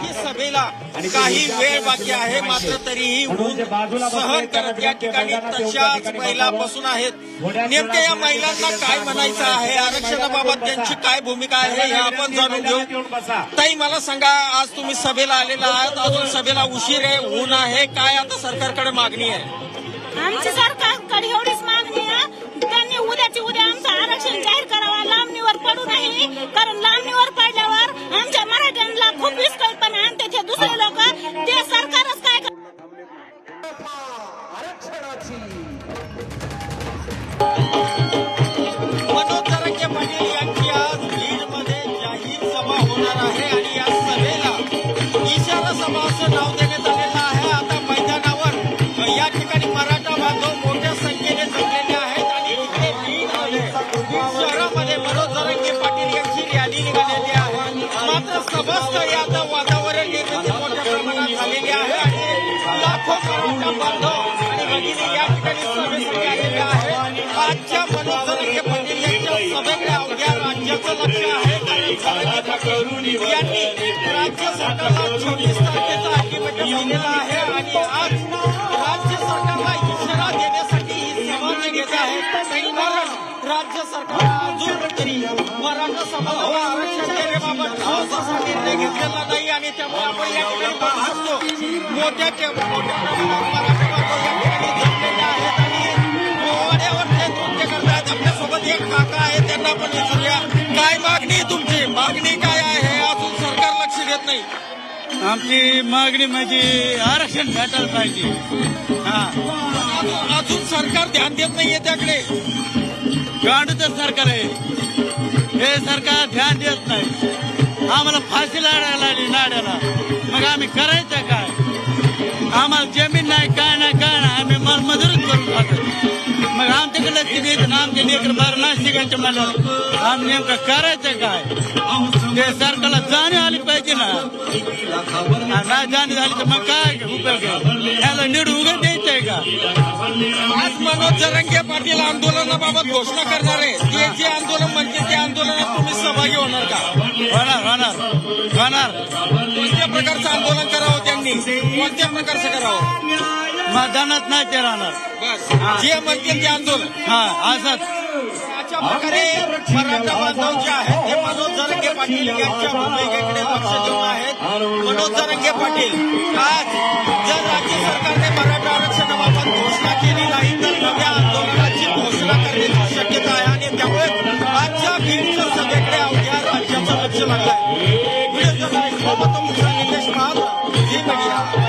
ही सभेला काही वेळ बाकी आहे. मात्र तरीही ऊन सहन करत या ठिकाणी तशाच महिला बसून आहेत. नेमक्या या महिलांना काय म्हणायचं आहे? आरक्षणाबाबत त्यांची काय भूमिका आहे हे आपण जाणून घेऊ. ताई मला सांगा आज तुम्ही सभेला आलेला आहात. अजून सभेला उशीर आहे ऊन आहे. काय आता सरकारकडे मागणी आहे? आमची मात्र याचं वातावरण निर्मिती मोठ्या प्रमाणात झालेली आहे आणि लाखो मराठा बांधव आणि भगिनी या ठिकाणी सभेसाठी आलेले आहे आजच्या मनोज जरांगे पाटील यांच्या सभेकडे अवघ्या राज्याचं लक्ष आहे. कारण यांनी राज्य सरकारला चोवीस तारखेचा अल्टिमेटम दिलेला आहे आणि आज राज्य सरकारला इशारा देण्यासाठी ही सभा ते घेत आहेत कारण राज्य सरकार तरी मराठा समाजाला आरक्षण देण्याबाबत ठोस असा निर्णय घेतलेला नाही आणि त्यामुळे आपण या ठिकाणी पाहू शकतो मोठ्या टे- मोठ्या प्रमाणात मराठा बांधव या ठिकाणी जमलेले आहेत आणि पोवाड्यावर ते नृत्य करतायत आपल्यासोबत एक काका आहे त्यांना पण विचारूया. काय मागणी आहे तुमची? मागणी काय आहे? अजून सरकार लक्ष देत नाही. आमची मागणी म्हणजे आरक्षण भेटायला पाहिजे. हा. अजून- अजून सरकार ध्यान देत नाहीये त्याकडे. गांडूचं सरकार आहे. हे सरकार ध्यान देत नाही. आम्हाला फाशी लाडायला लागली नाड्याला. मग आम्ही करायचं काय? आम्हाला जमीन नाही काय नाही काय नाही. आम्ही माल करून खातो. मग आमच्याकडे लक्ष द्यायचं ना आमचे लेकर बार नाशिकांचे मला आम्ही नेमकं करायचं काय? ते सरकारला जाणीव आली पाहिजे ना. नाही जाणीव झाली तर मग काय उपयोग आहे? जरंगे पाटील आंदोलनाबाबत घोषणा करणार आहे. ते जे आंदोलन म्हणते त्या आंदोलनात तुम्ही सहभागी होणार का? होणार होणार होणार कोणत्या प्रकारचं आंदोलन करावं त्यांनी? कोणत्या प्रकारचं करावं? मतदानात नाही ते राहणार. बस. जे म्हणतील ते आंदोलन. हा असंच अशा प्रकारे मराठा बांधव जे आहेत ते मनोज जरंगे पाटील यांच्या भूमिकेकडे लक्ष देऊन आहेत. मनोज जरंगे पाटील आज Вы, господин, потом уже не наш мама, где моя?